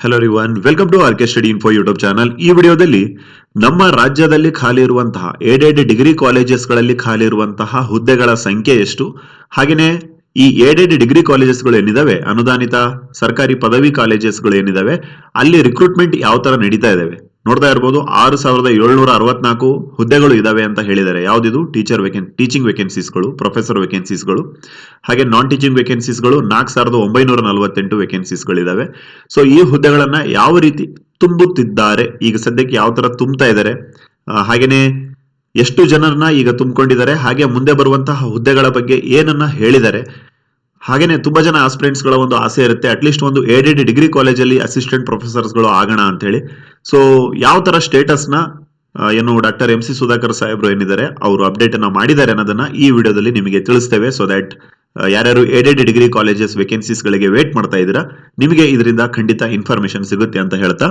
Hello ರಿವನ್ welcome to R K study info YouTube channel ಈ ವಿಡಿಯೋದಲ್ಲಿ ನಮ್ಮ ರಾಜ್ಯದಲ್ಲಿ ಖಾಲಿ ಇರುವಂತಹ ಏಡೆಡ್ ಡಿಗ್ರಿ ಕಾಲೇಜಸ್ಗಳಲ್ಲಿ ಖಾಲಿ ಇರುವಂತಹ ಹುದ್ದೆಗಳ ಸಂಖ್ಯೆ ಎಷ್ಟು? ಹಾಗೆಯೇ ಈ ಏಡೆಡ್ ಡಿಗ್ರಿ ಕಾಲೇಜಸ್ಗಳು ಏನಿದಾವೆ? ಅನುದಾನಿತ ಸರ್ಕಾರಿ ಪದವಿ ಕಾಲೇಜಸ್ಗಳು ಏನಿದಾವೆ? ಅಲ್ಲಿ ರಿಕ್ರೂಟ್ಮೆಂಟ್ ಯಾವ ತರ ನಡೀತಾ ಇದಾವೆ? ನೋಡ್ತಾ ಇರ್ಬೋದು ಆರು ಸಾವಿರದ ಏಳ್ನೂರ ಅರವತ್ನಾಲ್ಕು ಹುದ್ದೆಗಳು ಇದಾವೆ ಅಂತ ಹೇಳಿದ್ದಾರೆ. ಯಾವ್ದಿದು? ಟೀಚರ್ ವೇಕೆನ್ ಟೀಚಿಂಗ್ ವೇಕೆನ್ಸೀಸ್ಗಳು ಪ್ರೊಫೆಸರ್ ವೇಕೆನ್ಸೀಸ್ಗಳು ಹಾಗೆ ನಾನ್ ಟೀಚಿಂಗ್ ವೇಕೆನ್ಸೀಸ್ಗಳು ನಾಲ್ಕು ಸಾವಿರದ ಒಂಬೈನೂರ ನಲವತ್ತೆಂಟು ವೇಕೆನ್ಸೀಸ್ಗಳಿದಾವೆ ಸೊ ಈ ಹುದ್ದೆಗಳನ್ನ ಯಾವ ರೀತಿ ತುಂಬುತ್ತಿದ್ದಾರೆ? ಈಗ ಸದ್ಯಕ್ಕೆ ಯಾವ ತರ ತುಂಬ್ತಾ ಇದ್ದಾರೆ? ಹಾಗೆಯೇ ಎಷ್ಟು ಜನರನ್ನ ಈಗ ತುಂಬಿಕೊಂಡಿದ್ದಾರೆ? ಹಾಗೆ ಮುಂದೆ ಬರುವಂತಹ ಹುದ್ದೆಗಳ ಬಗ್ಗೆ ಏನನ್ನ ಹೇಳಿದ್ದಾರೆ? ಹಾಗೇನೆ ತುಂಬಾ ಜನ ಆಸ್ಪಿರೆಂಟ್ಸ್ಗಳ ಒಂದು ಆಸೆ ಇರುತ್ತೆ. ಅಟ್ಲೀಸ್ಟ್ ಒಂದು ಏಡೆಡ್ ಡಿಗ್ರಿ ಕಾಲೇಜಲ್ಲಿ ಅಸಿಸ್ಟೆಂಟ್ ಪ್ರೊಫೆಸರ್ಸ್ಗಳು ಆಗೋಣ ಅಂತ ಹೇಳಿ. ಸೊ ಯಾವ ತರ ಸ್ಟೇಟಸ್ನ ಏನು ಡಾಕ್ಟರ್ ಎಂ ಸಿ ಸುಧಾಕರ್ ಸಾಹೇಬ್ರು ಏನಿದ್ದಾರೆ, ಅವರು ಅಪ್ಡೇಟ್ ಅನ್ನ ಮಾಡಿದ್ದಾರೆ ಅನ್ನೋದನ್ನ ಈ ವಿಡಿಯೋದಲ್ಲಿ ನಿಮಗೆ ತಿಳಿಸ್ತೇವೆ. ಸೊ ದಟ್ ಯಾರ್ಯಾರು ಏಡೆಡ್ ಡಿಗ್ರಿ ಕಾಲೇಜಸ್ ವೇಕೆನ್ಸೀಸ್ ಗಳಿಗೆ ವೇಟ್ ಮಾಡ್ತಾ ಇದ್ದೀರಾ, ನಿಮಗೆ ಇದರಿಂದ ಖಂಡಿತ ಇನ್ಫಾರ್ಮೇಶನ್ ಸಿಗುತ್ತೆ ಅಂತ ಹೇಳ್ತಾ.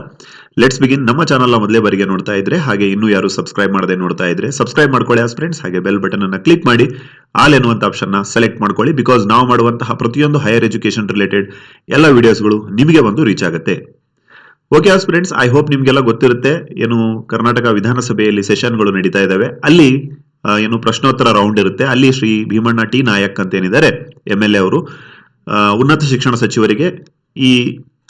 ಲೆಟ್ಸ್ ಬಿಗಿನ್ ನಮ್ಮ ಚಾನಲ್ ಮೊದಲೇ ಬರಿಗೆ ನೋಡ್ತಾ ಇದ್ರೆ, ಹಾಗೆ ಇನ್ನೂ ಯಾರು ಸಬ್ಸ್ಕ್ರೈಬ್ ಮಾಡದೆ ನೋಡ್ತಾ ಇದ್ರೆ ಸಬ್ಸ್ಕ್ರೈಬ್ ಮಾಡ್ಕೊಳ್ಳಿ ಫ್ರೆಂಡ್ಸ್ ಹಾಗೆ ಬೆಲ್ ಬಟನ್ ಅನ್ನ ಕ್ಲಿಕ್ ಮಾಡಿ ಆಲ್ ಎನ್ನುವಂತ ಆಪ್ಷನ್ನ ಸೆಲೆಕ್ಟ್ ಮಾಡ್ಕೊಳ್ಳಿ ಬಿಕಾಸ್ ನಾವು ಮಾಡುವಂತಹ ಪ್ರತಿಯೊಂದು ಹೈಯರ್ ಎಜುಕೇಶನ್ ರಿಲೇಟೆಡ್ ಎಲ್ಲ ವಿಡಿಯೋಸ್ಗಳು ನಿಮಗೆ ಬಂದು ರೀಚ್ ಆಗುತ್ತೆ. ಓಕೆ ಫ್ರೆಂಡ್ಸ್ ಐ ಹೋಪ್ ನಿಮ್ಗೆಲ್ಲ ಗೊತ್ತಿರುತ್ತೆ. ಏನು ಕರ್ನಾಟಕ ವಿಧಾನಸಭೆಯಲ್ಲಿ ಸೆಷನ್ಗಳು ನಡೀತಾ ಇದ್ದಾವೆ. ಅಲ್ಲಿ ಏನು ಪ್ರಶ್ನೋತ್ತರ ರೌಂಡ್ ಇರುತ್ತೆ. ಅಲ್ಲಿ ಶ್ರೀ ಭೀಮಣ್ಣ ಟಿ ನಾಯಕ್ ಅಂತ ಏನಿದ್ದಾರೆ ಎಂ ಎಲ್ ಎ ಅವರು ಉನ್ನತ ಶಿಕ್ಷಣ ಸಚಿವರಿಗೆ ಈ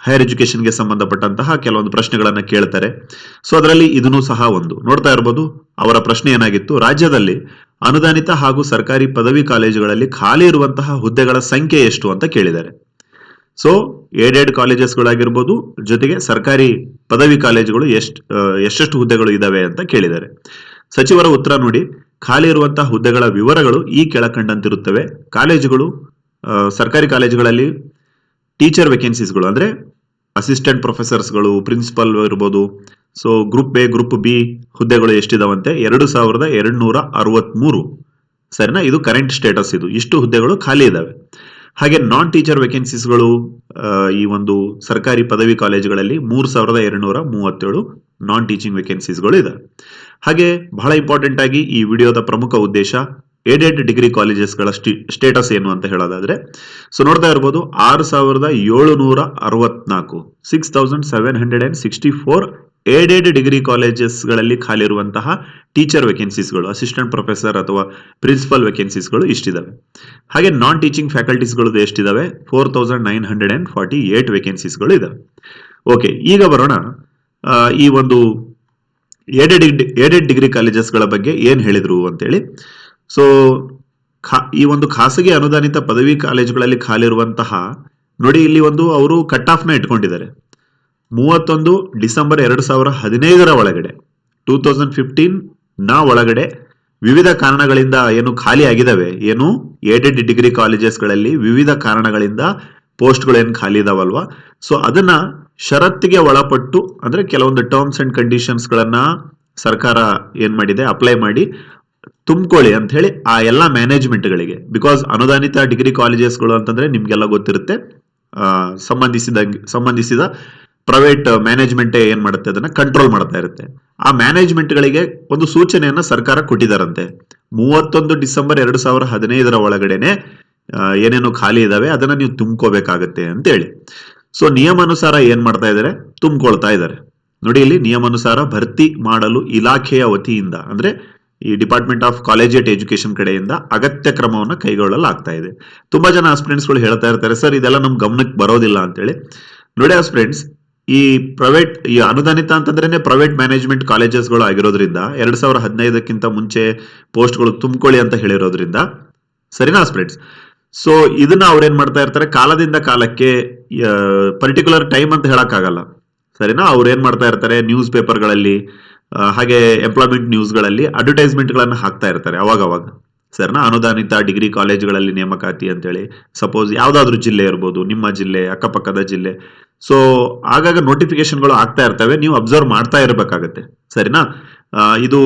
ಹೈಯರ್ ಎಜುಕೇಶನ್ಗೆ ಸಂಬಂಧಪಟ್ಟಂತಹ ಕೆಲವೊಂದು ಪ್ರಶ್ನೆಗಳನ್ನು ಕೇಳ್ತಾರೆ. ಸೊ ಅದರಲ್ಲಿ ಇದನ್ನು ಸಹ ಒಂದು. ನೋಡ್ತಾ ಇರ್ಬೋದು, ಅವರ ಪ್ರಶ್ನೆ ಏನಾಗಿತ್ತು? ರಾಜ್ಯದಲ್ಲಿ ಅನುದಾನಿತ ಹಾಗೂ ಸರ್ಕಾರಿ ಪದವಿ ಕಾಲೇಜುಗಳಲ್ಲಿ ಖಾಲಿ ಇರುವಂತಹ ಹುದ್ದೆಗಳ ಸಂಖ್ಯೆ ಎಷ್ಟು ಅಂತ ಕೇಳಿದ್ದಾರೆ. ಸೊ ಏಡೆಡ್ ಕಾಲೇಜಸ್ಗಳಾಗಿರ್ಬೋದು ಜೊತೆಗೆ ಸರ್ಕಾರಿ ಪದವಿ ಕಾಲೇಜುಗಳು ಎಷ್ಟು ಎಷ್ಟೆಷ್ಟು ಹುದ್ದೆಗಳು ಇದ್ದಾವೆ ಅಂತ ಕೇಳಿದ್ದಾರೆ. ಸಚಿವರ ಉತ್ತರ ನೋಡಿ, ಖಾಲಿ ಇರುವಂತಹ ಹುದ್ದೆಗಳ ವಿವರಗಳು ಈ ಕೆಳಕಂಡಂತಿರುತ್ತವೆ. ಕಾಲೇಜುಗಳು ಸರ್ಕಾರಿ ಕಾಲೇಜುಗಳಲ್ಲಿ ಟೀಚರ್ ವೇಕೆನ್ಸೀಸ್ಗಳು ಅಂದರೆ ಅಸಿಸ್ಟೆಂಟ್ ಪ್ರೊಫೆಸರ್ಸ್ಗಳು ಪ್ರಿನ್ಸಿಪಲ್ ಇರ್ಬೋದು. So group A group B ಹುದ್ದೆಗಳು ಎಷ್ಟಿದಾವಂತೆ? ಎರಡು ಸಾವಿರದ ಎರಡು ನೂರ ಅರವತ್ಮೂರು. ಸರಿನಾ? ಇದು ಕರೆಂಟ್ ಸ್ಟೇಟಸ್ ಇದು. ಇಷ್ಟು ಹುದ್ದೆಗಳು ಖಾಲಿ ಇದಾವೆ. ಹಾಗೆ ನಾನ್ ಟೀಚರ್ ವೇಕೆನ್ಸೀಸ್ಗಳು ಈ ಒಂದು ಸರ್ಕಾರಿ ಪದವಿ ಕಾಲೇಜುಗಳಲ್ಲಿ ಮೂರ್ ಸಾವಿರದ ಎರಡುನೂರ ಮೂವತ್ತೇಳು ನಾನ್ ಟೀಚಿಂಗ್ ವೇಕೆನ್ಸೀಸ್ಗಳು ಇದೆ. ಹಾಗೆ ಬಹಳ ಇಂಪಾರ್ಟೆಂಟ್ ಆಗಿ ಈ ವಿಡಿಯೋದ ಪ್ರಮುಖ ಉದ್ದೇಶ ಏಡೆಡ್ ಡಿಗ್ರಿ ಕಾಲೇಜಸ್ಗಳ ಸ್ಟೇಟಸ್ ಏನು ಅಂತ ಹೇಳೋದಾದ್ರೆ, ಸೊ ನೋಡ್ತಾ ಇರ್ಬೋದು ಆರು ಸಾವಿರದ ಏಳುನೂರ ಅರವತ್ನಾಲ್ಕು six thousand seven hundred and sixty four aided degree ಕಾಲೇಜಸ್ಗಳಲ್ಲಿ ಖಾಲಿ ಇರುವಂತಹ ಟೀಚರ್ ವೇಕೆನ್ಸೀಸ್ಗಳು ಅಸಿಸ್ಟೆಂಟ್ ಪ್ರೊಫೆಸರ್ ಅಥವಾ ಪ್ರಿನ್ಸಿಪಲ್ ವೇಕೆನ್ಸೀಸ್ಗಳು ಇಷ್ಟಿದ್ದಾವೆ ಹಾಗೆ ನಾನ್ ಟೀಚಿಂಗ್ ಫ್ಯಾಕಲ್ಟೀಸ್ಗಳು ಎಷ್ಟಿದ್ದಾವೆ four thousand nine hundred and forty eight ವೇಕೆನ್ಸೀಸ್ಗಳು ಇದಾವೆ. ಓಕೆ ಈಗ ಬರೋಣ ಈ ಒಂದು ಏಡೆಡ್ ಏಡೆಡ್ ಡಿಗ್ರಿ ಕಾಲೇಜಸ್ಗಳ ಬಗ್ಗೆ ಏನು ಹೇಳಿದ್ರು ಅಂತೇಳಿ. ಸೊ ಖಾ, ಈ ಒಂದು ಖಾಸಗಿ ಅನುದಾನಿತ ಪದವಿ ಕಾಲೇಜುಗಳಲ್ಲಿ ಖಾಲಿ ಇರುವಂತಹ ನೋಡಿ ಇಲ್ಲಿ ಒಂದು ಅವರು ಕಟ್ ಆಫ್ನ ಇಟ್ಕೊಂಡಿದ್ದಾರೆ. ಮೂವತ್ತೊಂದು ಡಿಸೆಂಬರ್ ಎರಡು ಸಾವಿರ ಹದಿನೈದರ ಒಳಗಡೆ, ಟೂ ತೌಸಂಡ್ ಫಿಫ್ಟೀನ್ನ ಒಳಗಡೆ ವಿವಿಧ ಕಾರಣಗಳಿಂದ ಏನು ಖಾಲಿ ಆಗಿದಾವೆ ಏನು ಏಡೆಡ್ ಡಿಗ್ರಿ ಕಾಲೇಜಸ್ಗಳಲ್ಲಿ ವಿವಿಧ ಕಾರಣಗಳಿಂದ ಪೋಸ್ಟ್ಗಳು ಏನು ಖಾಲಿ ಇದಾವಲ್ವಾ? ಸೊ ಅದನ್ನ ಷರತ್ತಿಗೆ ಒಳಪಟ್ಟು, ಅಂದ್ರೆ ಕೆಲವೊಂದು ಟರ್ಮ್ಸ್ ಅಂಡ್ ಕಂಡೀಷನ್ಸ್ ಗಳನ್ನ ಸರ್ಕಾರ ಏನು ಮಾಡಿದೆ ಅಪ್ಲೈ ಮಾಡಿ ತುಂಬ್ಕೊಳ್ಳಿ ಅಂತ ಹೇಳಿ ಆ ಎಲ್ಲ ಮ್ಯಾನೇಜ್ಮೆಂಟ್ಗಳಿಗೆ ಬಿಕಾಸ್ ಅನುದಾನಿತ ಡಿಗ್ರಿ ಕಾಲೇಜಸ್ಗಳು ಅಂತಂದ್ರೆ ನಿಮಗೆಲ್ಲ ಗೊತ್ತಿರುತ್ತೆ ಸಂಬಂಧಿಸಿದ ಸಂಬಂಧಿಸಿದ ಪ್ರೈವೇಟ್ ಮ್ಯಾನೇಜ್ಮೆಂಟ್ ಏನ್ ಮಾಡುತ್ತೆ? ಅದನ್ನ ಕಂಟ್ರೋಲ್ ಮಾಡ್ತಾ ಇರುತ್ತೆ. ಆ ಮ್ಯಾನೇಜ್ಮೆಂಟ್ಗಳಿಗೆ ಒಂದು ಸೂಚನೆಯನ್ನ ಸರ್ಕಾರ ಕೊಟ್ಟಿದ್ದಾರಂತೆ ಮೂವತ್ತೊಂದು ಡಿಸೆಂಬರ್ ಎರಡು ಸಾವಿರ ಹದಿನೈದರ ಒಳಗಡೆನೆ ಏನೇನು ಖಾಲಿ ಇದಾವೆ, ಅದನ್ನ ನೀವು ತುಂಬ್ಕೋಬೇಕಾಗತ್ತೆ ಅಂತ ಹೇಳಿ. ಸೊ ನಿಯಮಾನುಸಾರ ಏನ್ ಮಾಡ್ತಾ ಇದ್ದಾರೆ ತುಂಬ್ಕೊಳ್ತಾ ಇದ್ದಾರೆ ನೋಡಿ ಇಲ್ಲಿ ನಿಯಮಾನುಸಾರ ಭರ್ತಿ ಮಾಡಲು ಇಲಾಖೆಯ ವತಿಯಿಂದ, ಅಂದ್ರೆ ಈ ಡಿಪಾರ್ಟ್ಮೆಂಟ್ ಆಫ್ ಕಾಲೇಜಿಯೇಟ್ ಎಜುಕೇಶನ್ ಕಡೆಯಿಂದ ಅಗತ್ಯ ಕ್ರಮವನ್ನು ಕೈಗೊಳ್ಳಲಾಗ್ತಾ ಇದೆ. ತುಂಬಾ ಜನ ಗಳು ಹೇಳ್ತಾ ಇರ್ತಾರೆ, ಸರ್, ಇದೆಲ್ಲ ನಮ್ ಗಮನಕ್ಕೆ ಬರೋದಿಲ್ಲ ಅಂತೇಳಿ. ನೋಡಿ ಫ್ರೆಂಡ್ಸ್ ಈ ಪ್ರೈವೇಟ್ ಈ ಅನುದಾನಿತ ಅಂತಂದ್ರೆ ಪ್ರೈವೇಟ್ ಮ್ಯಾನೇಜ್ಮೆಂಟ್ ಕಾಲೇಜಸ್ಗಳು ಆಗಿರೋದ್ರಿಂದ ಎರಡ್ ಸಾವಿರ ಹದಿನೈದಕ್ಕಿಂತ ಮುಂಚೆ ಪೋಸ್ಟ್ಗಳು ತುಂಬಿಕೊಳ್ಳಿ ಅಂತ ಹೇಳಿರೋದ್ರಿಂದ. ಸರಿನಾ ಸ್ಪ್ರೆಡ್ಸ್ ಸೊ ಇದನ್ನ ಅವ್ರೇನ್ ಮಾಡ್ತಾ ಇರ್ತಾರೆ? ಕಾಲದಿಂದ ಕಾಲಕ್ಕೆ ಪರ್ಟಿಕ್ಯುಲರ್ ಟೈಮ್ ಅಂತ ಹೇಳಕ್ಕಾಗಲ್ಲ. ಸರಿನಾ? ಅವ್ರು ಏನ್ ಮಾಡ್ತಾ ಇರ್ತಾರೆ? ನ್ಯೂಸ್ ಪೇಪರ್ಗಳಲ್ಲಿ ಹಾಗೆ ಎಂಪ್ಲಾಯ್ಮೆಂಟ್ ನ್ಯೂಸ್ಗಳಲ್ಲಿ ಅಡ್ವರ್ಟೈಸ್ಮೆಂಟ್ಗಳನ್ನು ಹಾಕ್ತಾ ಇರ್ತಾರೆ ಅವಾಗ ಅವಾಗ ಸರಿನಾ ಅನುದಾನಿತ ಡಿಗ್ರಿ ಕಾಲೇಜುಗಳಲ್ಲಿ ನೇಮಕಾತಿ ಅಂತೇಳಿ ಸಪೋಸ್ ಯಾವುದಾದ್ರೂ ಜಿಲ್ಲೆ ಇರ್ಬೋದು, ನಿಮ್ಮ ಜಿಲ್ಲೆ, ಅಕ್ಕಪಕ್ಕದ ಜಿಲ್ಲೆ. ಸೊ ಆಗಾಗ ನೋಟಿಫಿಕೇಶನ್ಗಳು ಆಗ್ತಾ ಇರ್ತವೆ, ನೀವು ಅಬ್ಸರ್ವ್ ಮಾಡ್ತಾ ಇರಬೇಕಾಗತ್ತೆ. ಸರಿನಾ? ಇದು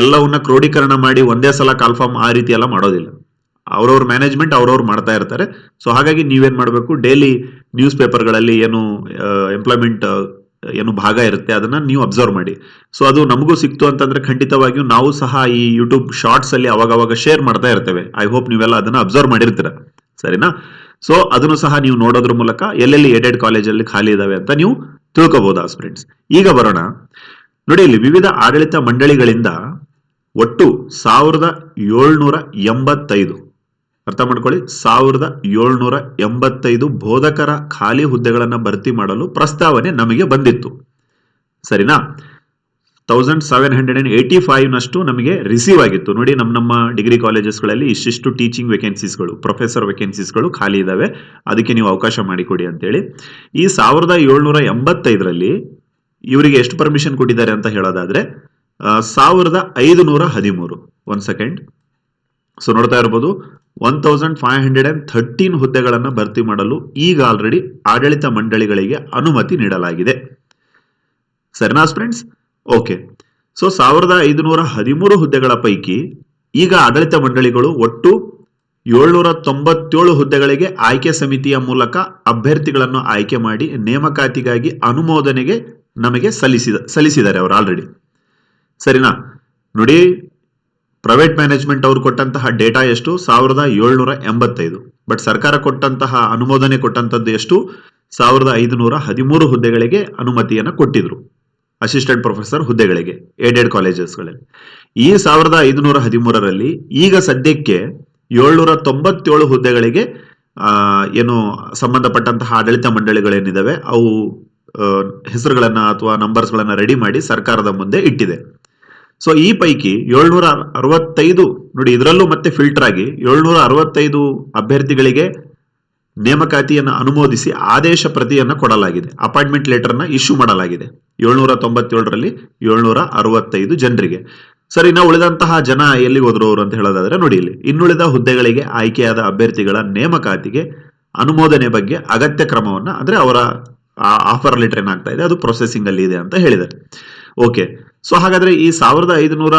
ಎಲ್ಲವನ್ನ ಕ್ರೋಢೀಕರಣ ಮಾಡಿ ಒಂದೇ ಸಲ ಕಾಲ್ಫಾರ್ಮ್ ಆ ರೀತಿ ಎಲ್ಲ ಮಾಡೋದಿಲ್ಲ. ಅವ್ರವ್ರ ಮ್ಯಾನೇಜ್ಮೆಂಟ್ ಅವ್ರವ್ರು ಮಾಡ್ತಾ ಇರ್ತಾರೆ. ಸೊ ಹಾಗಾಗಿ ನೀವೇನು ಮಾಡಬೇಕು? ಡೈಲಿ ನ್ಯೂಸ್ ಪೇಪರ್ಗಳಲ್ಲಿ ಏನು ಎಂಪ್ಲಾಯ್ಮೆಂಟ್ ಏನು ಭಾಗ ಇರುತ್ತೆ, ಅದನ್ನ ನೀವು ಅಬ್ಸರ್ವ್ ಮಾಡಿ. ಸೊ ಅದು ನಮಗೂ ಸಿಕ್ತು ಅಂತಂದ್ರೆ ಖಂಡಿತವಾಗಿಯೂ ನಾವು ಸಹ ಈ ಯೂಟ್ಯೂಬ್ ಶಾರ್ಟ್ಸ್ ಅಲ್ಲಿ ಅವಾಗ ಅವಾಗ ಶೇರ್ ಮಾಡ್ತಾ ಇರ್ತೇವೆ. ಐ ಹೋಪ್ ನೀವೆಲ್ಲ ಅದನ್ನ ಅಬ್ಸರ್ವ್ ಮಾಡಿರ್ತೀರ. ಸರಿನಾ? ಸೊ ಅದನ್ನು ಸಹ ನೀವು ನೋಡೋದ್ರ ಮೂಲಕ ಎಲ್ಲೆಲ್ಲಿ ಎಡೆಡ್ ಕಾಲೇಜಲ್ಲಿ ಖಾಲಿ ಇದಾವೆ ಅಂತ ನೀವು ತಿಳ್ಕೊಬಹುದು ಫ್ರೆಂಡ್ಸ್ ಈಗ ಬರೋಣ. ನೋಡಿ, ಇಲ್ಲಿ ವಿವಿಧ ಆಡಳಿತ ಮಂಡಳಿಗಳಿಂದ ಒಟ್ಟು ಸಾವಿರದ ಏಳ್ನೂರ ಎಂಬತ್ತೈದು ಅರ್ಥ ಮಾಡ್ಕೊಳ್ಳಿ. ಸಾವಿರದ ಏಳ್ನೂರ ಎಂಬತ್ತೈದು ಬೋಧಕರ ಖಾಲಿ ಹುದ್ದೆಗಳನ್ನು ಭರ್ತಿ ಮಾಡಲು ಪ್ರಸ್ತಾವನೆ ನಮಗೆ ಬಂದಿತ್ತು. ಸರಿನಾ? Thousand seven hundred and eighty five ನಷ್ಟು ನಮಗೆ ರಿಸೀವ್ ಆಗಿತ್ತು. ನೋಡಿ, ನಮ್ಮ ನಮ್ಮ ಡಿಗ್ರಿ ಕಾಲೇಜಸ್ಗಳಲ್ಲಿ ಇಷ್ಟಿಷ್ಟು ಟೀಚಿಂಗ್ ವೇಕೆನ್ಸೀಸ್ಗಳು ಪ್ರೊಫೆಸರ್ ವೇಕೆನ್ಸೀಸ್ಗಳು ಖಾಲಿ ಇದ್ದಾವೆ ಅದಕ್ಕೆ ನೀವು ಅವಕಾಶ ಮಾಡಿಕೊಡಿ ಅಂತೇಳಿ. ಈ ಸಾವಿರದ ಏಳ್ನೂರ ಎಂಬತ್ತೈದರಲ್ಲಿ ಇವರಿಗೆ ಎಷ್ಟು ಪರ್ಮಿಷನ್ ಕೊಟ್ಟಿದ್ದಾರೆ ಅಂತ ಹೇಳೋದಾದ್ರೆ ಸಾವಿರದ ಐದು ನೂರ ಹದಿಮೂರು. ಒನ್ ಸೆಕೆಂಡ್ ಸೊ ನೋಡ್ತಾ ಇರ್ಬೋದು one thousand five hundred and thirteen ಹುದ್ದೆಗಳನ್ನು ಭರ್ತಿ ಮಾಡಲು ಈಗ ಆಲ್ರೆಡಿ ಆಡಳಿತ ಮಂಡಳಿಗಳಿಗೆ ಅನುಮತಿ ನೀಡಲಾಗಿದೆ. ಸರಿನಾ ಫ್ರೆಂಡ್ಸ್ ಓಕೆ ಸೊ ಸಾವಿರದ ಐದುನೂರ ಹದಿಮೂರು ಹುದ್ದೆಗಳ ಪೈಕಿ ಈಗ ಆಡಳಿತ ಮಂಡಳಿಗಳು ಒಟ್ಟು ಏಳ್ನೂರ ತೊಂಬತ್ತೇಳು ಹುದ್ದೆಗಳಿಗೆ ಆಯ್ಕೆ ಸಮಿತಿಯ ಮೂಲಕ ಅಭ್ಯರ್ಥಿಗಳನ್ನು ಆಯ್ಕೆ ಮಾಡಿ ನೇಮಕಾತಿಗಾಗಿ ಅನುಮೋದನೆಗೆ ನಮಗೆ ಸಲ್ಲಿಸಿದ, ಸಲ್ಲಿಸಿದ್ದಾರೆ ಅವರು ಆಲ್ರೆಡಿ ಸರಿನಾ? ನೋಡಿ ಪ್ರೈವೇಟ್ ಮ್ಯಾನೇಜ್ಮೆಂಟ್ ಅವರು ಕೊಟ್ಟಂತಹ ಡೇಟಾ ಎಷ್ಟು? ಸಾವಿರದ ಏಳ್ನೂರ ಎಂಬತ್ತೈದು. ಬಟ್ ಸರ್ಕಾರ ಕೊಟ್ಟಂತಹ ಅನುಮೋದನೆ ಕೊಟ್ಟಂತದ್ದು ಎಷ್ಟು? ಸಾವಿರದ ಐದುನೂರ ಹದಿಮೂರು ಹುದ್ದೆಗಳಿಗೆ ಅನುಮತಿಯನ್ನು ಕೊಟ್ಟಿದ್ರು. ಅಸಿಸ್ಟೆಂಟ್ ಪ್ರೊಫೆಸರ್ ಹುದ್ದೆಗಳಿಗೆ, ಏಡೆಡ್ ಕಾಲೇಜಸ್ಗಳಲ್ಲಿ. ಈ ಸಾವಿರದ ಐದುನೂರ ಹದಿಮೂರರಲ್ಲಿ ಈಗ ಸದ್ಯಕ್ಕೆ ಏಳ್ನೂರ ತೊಂಬತ್ತೇಳು ಹುದ್ದೆಗಳಿಗೆ ಏನು ಸಂಬಂಧಪಟ್ಟಂತಹ ಆಡಳಿತ ಮಂಡಳಿಗಳೇನಿದಾವೆ, ಅವು ಹೆಸರುಗಳನ್ನ ಅಥವಾ ನಂಬರ್ಸ್ಗಳನ್ನು ರೆಡಿ ಮಾಡಿ ಸರ್ಕಾರದ ಮುಂದೆ ಇಟ್ಟಿದೆ. ಸೊ ಈ ಪೈಕಿ ಏಳ್ನೂರ ಅರವತ್ತೈದು ನೋಡಿ, ಇದರಲ್ಲೂ ಮತ್ತೆ ಫಿಲ್ಟರ್ ಆಗಿ ಏಳ್ನೂರ ಅರವತ್ತೈದು ಅಭ್ಯರ್ಥಿಗಳಿಗೆ ನೇಮಕಾತಿಯನ್ನು ಅನುಮೋದಿಸಿ ಆದೇಶ ಪ್ರತಿಯನ್ನು ಕೊಡಲಾಗಿದೆ. ಅಪಾಯಿಂಟ್ಮೆಂಟ್ ಲೆಟರ್ನ ಇಶ್ಯೂ ಮಾಡಲಾಗಿದೆ. ಏಳ್ನೂರ ತೊಂಬತ್ತೇಳರಲ್ಲಿ ಏಳ್ನೂರ ಅರವತ್ತೈದು ಜನರಿಗೆ. ಸರಿ, ನಾವು ಉಳಿದಂತಹ ಜನ ಎಲ್ಲಿ ಹೋದ್ರು ಅವರು ಅಂತ ಹೇಳೋದಾದ್ರೆ ನೋಡಿ ಇಲ್ಲಿ. ಇನ್ನುಳಿದ ಹುದ್ದೆಗಳಿಗೆ ಆಯ್ಕೆಯಾದ ಅಭ್ಯರ್ಥಿಗಳ ನೇಮಕಾತಿಗೆ ಅನುಮೋದನೆ ಬಗ್ಗೆ ಅಗತ್ಯ ಕ್ರಮವನ್ನು, ಅಂದ್ರೆ ಅವರ ಆಫರ್ ಲೆಟರ್ ಏನಾಗ್ತಾ ಇದೆ, ಅದು ಪ್ರೊಸೆಸಿಂಗ್ ಅಲ್ಲಿ ಇದೆ ಅಂತ ಹೇಳಿದ್ದಾರೆ. ಓಕೆ ಸೊ ಹಾಗಾದ್ರೆ ಈ ಸಾವಿರದ ಐದುನೂರ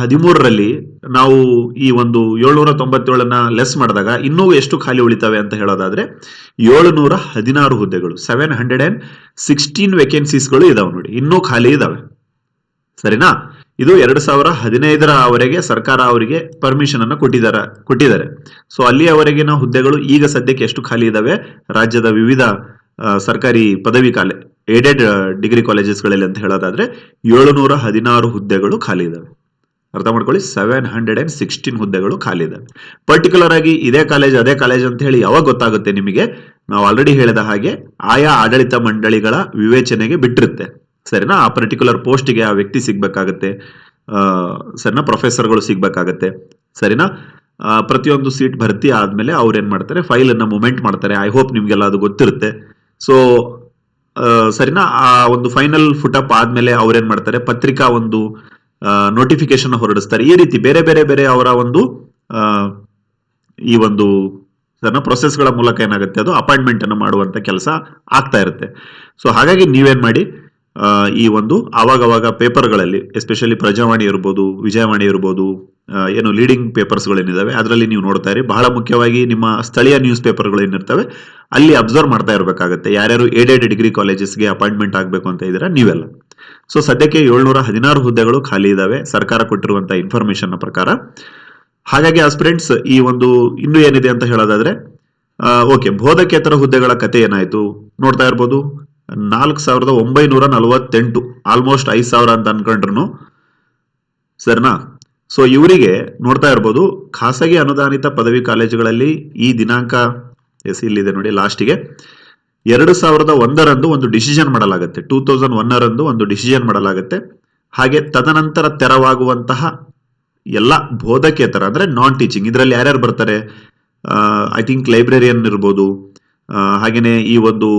ಹದಿಮೂರರಲ್ಲಿ ನಾವು ಈ ಒಂದು ಏಳ್ನೂರ ತೊಂಬತ್ತೇಳನ್ನ ಲೆಸ್ ಮಾಡಿದಾಗ ಇನ್ನೂ ಎಷ್ಟು ಖಾಲಿ ಉಳಿತವೆ ಅಂತ ಹೇಳೋದಾದ್ರೆ ಏಳುನೂರ ಹದಿನಾರು ಹುದ್ದೆಗಳು ಸೆವೆನ್ ಹಂಡ್ರೆಡ್ ಅಂಡ್ ಸಿಕ್ಸ್ಟೀನ್ ವೇಕೆನ್ಸೀಸ್ಗಳು ಇದಾವೆ ನೋಡಿ. ಇನ್ನೂ ಖಾಲಿ ಇದಾವೆ. ಸರಿನಾ? ಇದು ಎರಡು ಸಾವಿರ ಹದಿನೈದರವರೆಗೆ ಸರ್ಕಾರ ಅವರಿಗೆ ಪರ್ಮಿಷನ್ ಅನ್ನು ಕೊಟ್ಟಿದ್ದಾರೆ ಕೊಟ್ಟಿದ್ದಾರೆ. ಸೊ ಅಲ್ಲಿಯವರೆಗಿನ ಹುದ್ದೆಗಳು ಈಗ ಸದ್ಯಕ್ಕೆ ಎಷ್ಟು ಖಾಲಿ ಇದಾವೆ? ರಾಜ್ಯದ ವಿವಿಧ ಸರ್ಕಾರಿ ಪದವಿ ಕಾಲೇ ಏಡೆಡ್ ಡಿಗ್ರಿ ಕಾಲೇಜಸ್ಗಳಲ್ಲಿ ಅಂತ ಹೇಳೋದಾದ್ರೆ ಏಳುನೂರ ಹದಿನಾರು ಹುದ್ದೆಗಳು ಖಾಲಿ ಇದಾವೆ. ಅರ್ಥ ಮಾಡ್ಕೊಳ್ಳಿ ಸೆವೆನ್ ಹಂಡ್ರೆಡ್ ಅಂಡ್ ಸಿಕ್ಸ್ಟೀನ್ ಹುದ್ದೆಗಳು ಖಾಲಿ ಇದಾವೆ. ಪರ್ಟಿಕ್ಯುಲರ್ ಆಗಿ ಇದೇ ಕಾಲೇಜ್, ಅದೇ ಕಾಲೇಜ್ ಅಂತ ಹೇಳಿ ಯಾವಾಗ ಗೊತ್ತಾಗುತ್ತೆ ನಿಮಗೆ? ನಾವು ಆಲ್ರೆಡಿ ಹೇಳಿದ ಹಾಗೆ ಆಯಾ ಆಡಳಿತ ಮಂಡಳಿಗಳ ವಿವೇಚನೆಗೆ ಬಿಟ್ಟಿರುತ್ತೆ. ಸರಿನಾ? ಆ ಪರ್ಟಿಕ್ಯುಲರ್ ಪೋಸ್ಟ್ಗೆ ಆ ವ್ಯಕ್ತಿ ಸಿಗ್ಬೇಕಾಗತ್ತೆ ಸರಿನಾ? ಪ್ರೊಫೆಸರ್ಗಳು ಸಿಗ್ಬೇಕಾಗತ್ತೆ. ಸರಿನಾ? ಪ್ರತಿಯೊಂದು ಸೀಟ್ ಭರ್ತಿ ಆದ್ಮೇಲೆ ಅವ್ರು ಏನು ಮಾಡ್ತಾರೆ? ಫೈಲ್ ಅನ್ನ ಮೂಮೆಂಟ್ ಮಾಡ್ತಾರೆ. ಐ ಹೋಪ್ ನಿಮಗೆಲ್ಲ ಅದು ಗೊತ್ತಿರುತ್ತೆ. ಸೊ ಸರಿನಾ? ಆ ಒಂದು ಫೈನಲ್ ಫುಟಪ್ ಆದ್ಮೇಲೆ ಅವ್ರೇನ್ ಮಾಡ್ತಾರೆ? ಪತ್ರಿಕಾ ಒಂದು ನೋಟಿಫಿಕೇಶನ್ ಹೊರಡಿಸ್ತಾರೆ. ಈ ರೀತಿ ಬೇರೆ ಬೇರೆ ಬೇರೆ ಅವರ ಒಂದು ಈ ಒಂದು ಸಣ್ಣ ಪ್ರೊಸೆಸ್ಗಳ ಮೂಲಕ ಏನಾಗುತ್ತೆ? ಅದು ಅಪಾಯಿಂಟ್ಮೆಂಟ್ ಅನ್ನು ಮಾಡುವಂತ ಕೆಲಸ ಆಗ್ತಾ ಇರುತ್ತೆ. ಸೊ ಹಾಗಾಗಿ ನೀವೇನ್ ಮಾಡಿ ಈ ಒಂದು ಆವಾಗವಾಗ ಪೇಪರ್ಗಳಲ್ಲಿ ಎಸ್ಪೆಷಲಿ ಪ್ರಜಾವಾಣಿ ಇರ್ಬೋದು, ವಿಜಯವಾಣಿ ಇರ್ಬೋದು ಏನು ಲೀಡಿಂಗ್ ಪೇಪರ್ಸ್ಗಳೇನಿದಾವೆ ಅದರಲ್ಲಿ ನೀವು ನೋಡ್ತಾ ಇರಿ. ಬಹಳ ಮುಖ್ಯವಾಗಿ ನಿಮ್ಮ ಸ್ಥಳೀಯ ನ್ಯೂಸ್ ಪೇಪರ್ಗಳು ಏನಿರ್ತವೆ, ಅಲ್ಲಿ ಅಬ್ಸರ್ವ್ ಮಾಡ್ತಾ ಇರಬೇಕಾಗುತ್ತೆ. ಯಾರ್ಯಾರು ಏಡೆಡ್ ಡಿಗ್ರಿ ಕಾಲೇಜಸ್ಗೆ ಅಪಾಯಿಂಟ್ಮೆಂಟ್ ಆಗಬೇಕು ಅಂತ ಇದ್ದೀರಾ, ನೀವೆಲ್ಲ. ಸೊ ಸದ್ಯಕ್ಕೆ ಏಳ್ನೂರ ಹದಿನಾರು ಹುದ್ದೆಗಳು ಖಾಲಿ ಇದ್ದಾವೆ ಸರ್ಕಾರ ಕೊಟ್ಟಿರುವಂತಹ ಇನ್ಫಾರ್ಮೇಶನ್ ಪ್ರಕಾರ. ಹಾಗಾಗಿ ಆಸ್ಪಿರೆಂಟ್ಸ್ ಈ ಒಂದು ಇನ್ನು ಏನಿದೆ ಅಂತ ಹೇಳೋದಾದ್ರೆ ಓಕೆ ಬೋಧಕೇತರ ಹುದ್ದೆಗಳ ಕತೆ ಏನಾಯ್ತು? ನೋಡ್ತಾ ಇರ್ಬೋದು, ನಾಲ್ಕು ಸಾವಿರದ ಒಂಬೈನೂರ ನಲವತ್ತೆಂಟು ಆಲ್ಮೋಸ್ಟ್ ಐದು ಸಾವಿರ ಅಂತ ಅನ್ಕೊಂಡ್ರು ಸರಿನಾ? ಸೊ ಇವರಿಗೆ ನೋಡ್ತಾ ಇರ್ಬೋದು, ಖಾಸಗಿ ಅನುದಾನಿತ ಪದವಿ ಕಾಲೇಜುಗಳಲ್ಲಿ ಈ ದಿನಾಂಕ, ಎಸ್, ಇಲ್ಲಿದೆ ನೋಡಿ, ಲಾಸ್ಟಿಗೆ. ಎರಡು ಸಾವಿರದ ಒಂದರಂದು ಒಂದು ಡಿಸಿಷನ್ ಮಾಡಲಾಗುತ್ತೆ. ಟೂ ತೌಸಂಡ್ ಒನ್ನರಂದು ಒಂದು ಡಿಸಿಷನ್ ಮಾಡಲಾಗುತ್ತೆ. ಹಾಗೆ ತದನಂತರ ತೆರವಾಗುವಂತಹ ಎಲ್ಲ ಬೋಧಕೇತರ, ಅಂದ್ರೆ ನಾನ್ ಟೀಚಿಂಗ್ ಇದರಲ್ಲಿ ಯಾರ್ಯಾರು ಬರ್ತಾರೆ? ಐ ಥಿಂಕ್ ಲೈಬ್ರರಿಯನ್ ಇರ್ಬೋದು ಹಾಗೆಯೇ ಈ ಒಂದು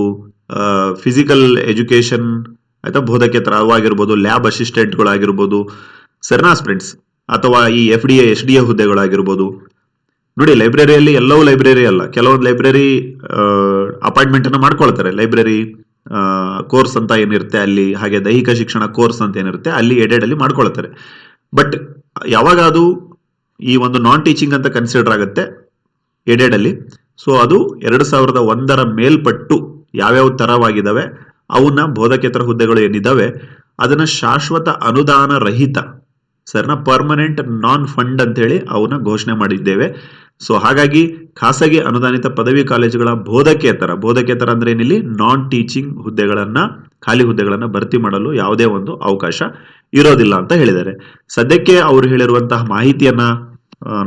ಫಿಸಿಕಲ್ ಎಜುಕೇಶನ್ ಆಯ್ತಾ, ಬೋಧಕೇತರ ಅವಾಗಿರ್ಬೋದು ಲ್ಯಾಬ್ ಅಸಿಸ್ಟೆಂಟ್ಗಳಾಗಿರ್ಬೋದು ಸರಿನಾ ಫ್ರೆಂಡ್ಸ್ ಅಥವಾ ಈ F D A S D A ಹುದ್ದೆಗಳಾಗಿರ್ಬೋದು. ನೋಡಿ, ಲೈಬ್ರರಿಯಲ್ಲಿ ಎಲ್ಲವೂ ಲೈಬ್ರರಿ ಅಲ್ಲ. ಕೆಲವೊಂದು ಲೈಬ್ರರಿ ಅಪಾಯಿಂಟ್ಮೆಂಟ್ ಅನ್ನು ಮಾಡ್ಕೊಳ್ತಾರೆ. ಲೈಬ್ರರಿ ಕೋರ್ಸ್ ಅಂತ ಏನಿರುತ್ತೆ, ಅಲ್ಲಿ ಹಾಗೆ ದೈಹಿಕ ಶಿಕ್ಷಣ ಕೋರ್ಸ್ ಅಂತ ಏನಿರುತ್ತೆ, ಅಲ್ಲಿ ಎಡೆಡ್ ಅಲ್ಲಿ ಮಾಡ್ಕೊಳ್ತಾರೆ. ಬಟ್ ಯಾವಾಗ ಅದು ಈ ಒಂದು ನಾನ್ ಟೀಚಿಂಗ್ ಅಂತ ಕನ್ಸಿಡರ್ ಆಗುತ್ತೆ, ಎಡೆಡ್ ಅಲ್ಲಿ, ಸೊ ಅದು ಎರಡು ಸಾವಿರದ ಒಂದರ ಮೇಲ್ಪಟ್ಟು ಯಾವ್ಯಾವ ತರವಾಗಿದ್ದಾವೆ ಅವನ್ನ ಬೋಧಕೇತರ ಹುದ್ದೆಗಳು ಏನಿದ್ದಾವೆ ಅದನ್ನ ಶಾಶ್ವತ ಅನುದಾನ ರಹಿತ ಸರ್ನ ಪರ್ಮನೆಂಟ್ ನಾನ್ ಫಂಡ್ ಅಂತ ಹೇಳಿ ಅವನ್ನ ಘೋಷಣೆ ಮಾಡಿದ್ದೇವೆ. ಸೊ ಹಾಗಾಗಿ ಖಾಸಗಿ ಅನುದಾನಿತ ಪದವಿ ಕಾಲೇಜುಗಳ ಬೋಧಕೇತರ ಬೋಧಕೇತರ ಅಂದ್ರೆ ಏನಿಲ್ಲಿ? ನಾನ್ ಟೀಚಿಂಗ್ ಹುದ್ದೆಗಳನ್ನ, ಖಾಲಿ ಹುದ್ದೆಗಳನ್ನ ಭರ್ತಿ ಮಾಡಲು ಯಾವುದೇ ಒಂದು ಅವಕಾಶ ಇರೋದಿಲ್ಲ ಅಂತ ಹೇಳಿದ್ದಾರೆ. ಸದ್ಯಕ್ಕೆ ಅವರು ಹೇಳಿರುವಂತಹ ಮಾಹಿತಿಯನ್ನ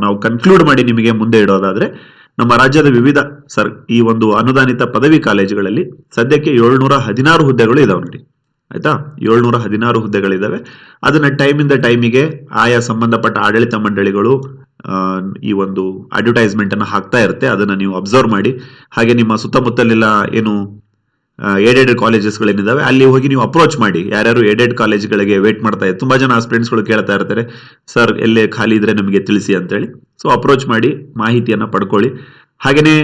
ನಾವು ಕನ್ಕ್ಲೂಡ್ ಮಾಡಿ ನಿಮಗೆ ಮುಂದೆ ಇಡೋದಾದ್ರೆ, ನಮ್ಮ ರಾಜ್ಯದ ವಿವಿಧ ಸರ್, ಈ ಒಂದು ಅನುದಾನಿತ ಪದವಿ ಕಾಲೇಜುಗಳಲ್ಲಿ ಸದ್ಯಕ್ಕೆ ಏಳ್ನೂರ ಹದಿನಾರು ಹುದ್ದೆಗಳು ಇದಾವೆ ನೋಡಿ. ಆಯ್ತಾ? ಏಳ್ನೂರ ಹದಿನಾರು ಹುದ್ದೆಗಳಿದ್ದಾವೆ. ಅದನ್ನ ಟೈಮಿಂದ ಟೈಮಿಗೆ ಆಯಾ ಸಂಬಂಧಪಟ್ಟ ಆಡಳಿತ ಮಂಡಳಿಗಳು ಈ ಒಂದು ಅಡ್ವರ್ಟೈಸ್ಮೆಂಟ್ ಅನ್ನ ಹಾಕ್ತಾ ಇರುತ್ತೆ. ಅದನ್ನ ನೀವು ಅಬ್ಸರ್ವ್ ಮಾಡಿ. ಹಾಗೆ ನಿಮ್ಮ ಸುತ್ತಮುತ್ತಲೆಲ್ಲ ಏನು ಏಡೆಡ್ ಕಾಲೇಜಸ್ಗಳೇನಿದ್ದಾವೆ ಅಲ್ಲಿ ಹೋಗಿ ನೀವು ಅಪ್ರೋಚ್ ಮಾಡಿ. ಯಾರ್ಯಾರು ಏಡೆಡ್ ಕಾಲೇಜ್ಗಳಿಗೆ ವೇಟ್ ಮಾಡ್ತಾ ಇದ್ದಾರೆ. ತುಂಬಾ ಜನ ಗಳು ಕೇಳ್ತಾ ಇರ್ತಾರೆ ಸರ್ ಎಲ್ಲೇ ಖಾಲಿ ಇದ್ರೆ ನಮಗೆ ತಿಳಿಸಿ ಅಂತೇಳಿ. ಸೊ ಅಪ್ರೋಚ್ ಮಾಡಿ ಮಾಹಿತಿಯನ್ನ ಪಡ್ಕೊಳ್ಳಿ. ಹಾಗೇನೆ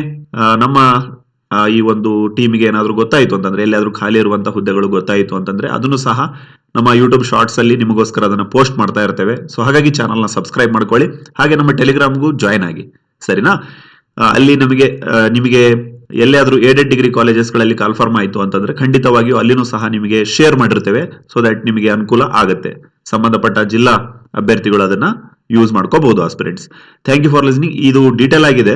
ನಮ್ಮ ಈ ಒಂದು ಟೀಮ್ಗೆ ಏನಾದರೂ ಗೊತ್ತಾಯಿತು ಅಂತಂದ್ರೆ, ಎಲ್ಲಿಯಾದ್ರೂ ಖಾಲಿ ಇರುವಂತಹ ಹುದ್ದೆಗಳು ಗೊತ್ತಾಯಿತು ಅಂತಂದ್ರೆ, ಅದನ್ನು ಸಹ ನಮ್ಮ ಯೂಟ್ಯೂಬ್ ಶಾರ್ಟ್ಸ್ ಅಲ್ಲಿ ನಿಮಗೋಸ್ಕರ ಅದನ್ನ ಪೋಸ್ಟ್ ಮಾಡ್ತಾ ಇರ್ತೇವೆ. ಸೊ ಹಾಗಾಗಿ ಚಾನಲ್ನ ಸಬ್ಸ್ಕ್ರೈಬ್ ಮಾಡ್ಕೊಳ್ಳಿ. ಹಾಗೆ ನಮ್ಮ ಟೆಲಿಗ್ರಾಮ್ಗೂ ಜಾಯ್ನ್ ಆಗಿ. ಸರಿನಾ? ಅಲ್ಲಿ ನಮಗೆ ನಿಮಗೆ ಎಲ್ಲಿಯಾದರೂ ಏಡೆಡ್ ಡಿಗ್ರಿ ಕಾಲೇಜಸ್ಗಳಲ್ಲಿ ಕಾಲ್ಫಾರ್ಮ್ ಆಯಿತು ಅಂತಂದ್ರೆ, ಖಂಡಿತವಾಗಿಯೂ ಅಲ್ಲಿನೂ ಸಹ ನಿಮಗೆ ಶೇರ್ ಮಾಡಿರ್ತೇವೆ. ಸೊ ದಟ್ ನಿಮಗೆ ಅನುಕೂಲ ಆಗುತ್ತೆ. ಸಂಬಂಧಪಟ್ಟ ಜಿಲ್ಲಾ ಅಭ್ಯರ್ಥಿಗಳು ಅದನ್ನ ಯೂಸ್ ಮಾಡ್ಕೋಬಹುದು aspirants thank you for listening ಇದು ಡೀಟೇಲ್ ಆಗಿದೆ.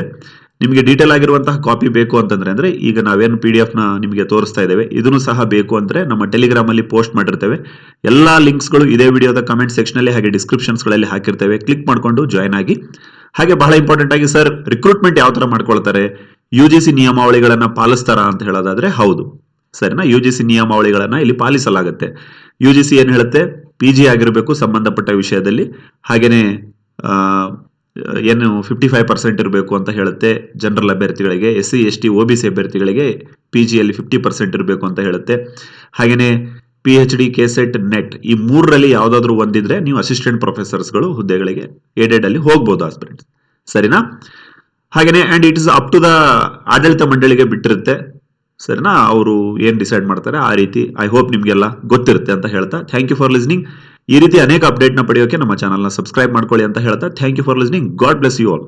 ನಿಮಗೆ ಡೀಟೇಲ್ ಆಗಿರುವಂತಹ ಕಾಪಿ ಬೇಕು ಅಂತಂದ್ರೆ ಅಂದ್ರೆ ಈಗ ನಾವೇನು ಪಿ ಡಿ ಎಫ್ನ ನಿಮಗೆ ತೋರಿಸ್ತಾ ಇದ್ದೇವೆ ಇದನ್ನು ಸಹ ಬೇಕು ಅಂದ್ರೆ ನಮ್ಮ ಟೆಲಿಗ್ರಾಮ್ ಅಲ್ಲಿ ಪೋಸ್ಟ್ ಮಾಡಿರ್ತೇವೆ. ಎಲ್ಲಾ ಲಿಂಕ್ಸ್ಗಳು ಇದೇ ವಿಡಿಯೋದ ಕಮೆಂಟ್ ಸೆಕ್ಷನ್ ಅಲ್ಲಿ ಹಾಗೆ ಡಿಸ್ಕ್ರಿಪ್ಷನ್ಸ್ಗಳಲ್ಲಿ ಹಾಕಿರ್ತೇವೆ. ಕ್ಲಿಕ್ ಮಾಡ್ಕೊಂಡು ಜಾಯ್ನ್ ಆಗಿ. ಹಾಗೆ ಬಹಳ ಇಂಪಾರ್ಟೆಂಟ್ ಆಗಿ ಸರ್ ರಿಕ್ರೂಟ್ಮೆಂಟ್ ಯಾವ ತರ ಮಾಡ್ಕೊಳ್ತಾರೆ? ಯು ಜಿ ಸಿ ನಿಯಮಾವಳಿಗಳನ್ನ ಪಾಲಿಸ್ತಾರಾ ಅಂತ ಹೇಳೋದಾದ್ರೆ ಹೌದು. ಸರಿನಾ? ಯು ಜಿ ಸಿ ನಿಯಮಾವಳಿಗಳನ್ನ ಇಲ್ಲಿ ಪಾಲಿಸಲಾಗುತ್ತೆ. ಯು ಜಿ ಸಿ ಏನ್ ಹೇಳುತ್ತೆ? ಪಿ ಜಿ ಆಗಿರಬೇಕು ಸಂಬಂಧಪಟ್ಟ ವಿಷಯದಲ್ಲಿ. ಹಾಗೇನೆ ಆ, ಏನು ಫಿಫ್ಟಿ ಫೈವ್ ಪರ್ಸೆಂಟ್ ಇರಬೇಕು ಅಂತ ಹೇಳುತ್ತೆ ಜನರಲ್ ಅಭ್ಯರ್ಥಿಗಳಿಗೆ S C S T O B C ಅಭ್ಯರ್ಥಿಗಳಿಗೆ ಪಿ ಜಿಯಲ್ಲಿ ಫಿಫ್ಟಿ ಪರ್ಸೆಂಟ್ ಇರಬೇಕು ಅಂತ ಹೇಳುತ್ತೆ. ಹಾಗೆಯೇ P H D K SET NET ಈ ಮೂರರಲ್ಲಿ ಯಾವುದಾದ್ರೂ ಒಂದಿದ್ರೆ ನೀವು ಅಸಿಸ್ಟೆಂಟ್ ಪ್ರೊಫೆಸರ್ಸ್ಗಳು ಹುದ್ದೆಗಳಿಗೆ ಏಡೆಡ್ ಅಲ್ಲಿ ಹೋಗ್ಬೋದು ಆಸ್ಪಿರೆಂಟ್ಸ್ ಸರಿನಾ? ಹಾಗೆಯೇ and it is up to the ಆಡಳಿತ ಮಂಡಳಿಗೆ ಬಿಟ್ಟಿರುತ್ತೆ. ಸರಿನಾ? ಅವರು ಏನು ಡಿಸೈಡ್ ಮಾಡ್ತಾರೆ? ಆ ರೀತಿ ಐ ಹೋಪ್ ನಿಮಗೆಲ್ಲ ಗೊತ್ತಿರುತ್ತೆ ಅಂತ ಹೇಳ್ತಾ ಥ್ಯಾಂಕ್ ಯು ಫಾರ್ ಲಿಸ್ನಿಂಗ್ ಈ ರೀತಿ ಅನೇಕ ಅಪ್ಡೇಟ್ನ ಪಡೆಯೋಕೆ ನಮ್ಮ ಚಾನಲ್ನ ಸಬ್ಸ್ಕ್ರೈಬ್ ಮಾಡ್ಕೊಳ್ಳಿ ಅಂತ ಹೇಳ್ತಾ thank you for listening God bless you all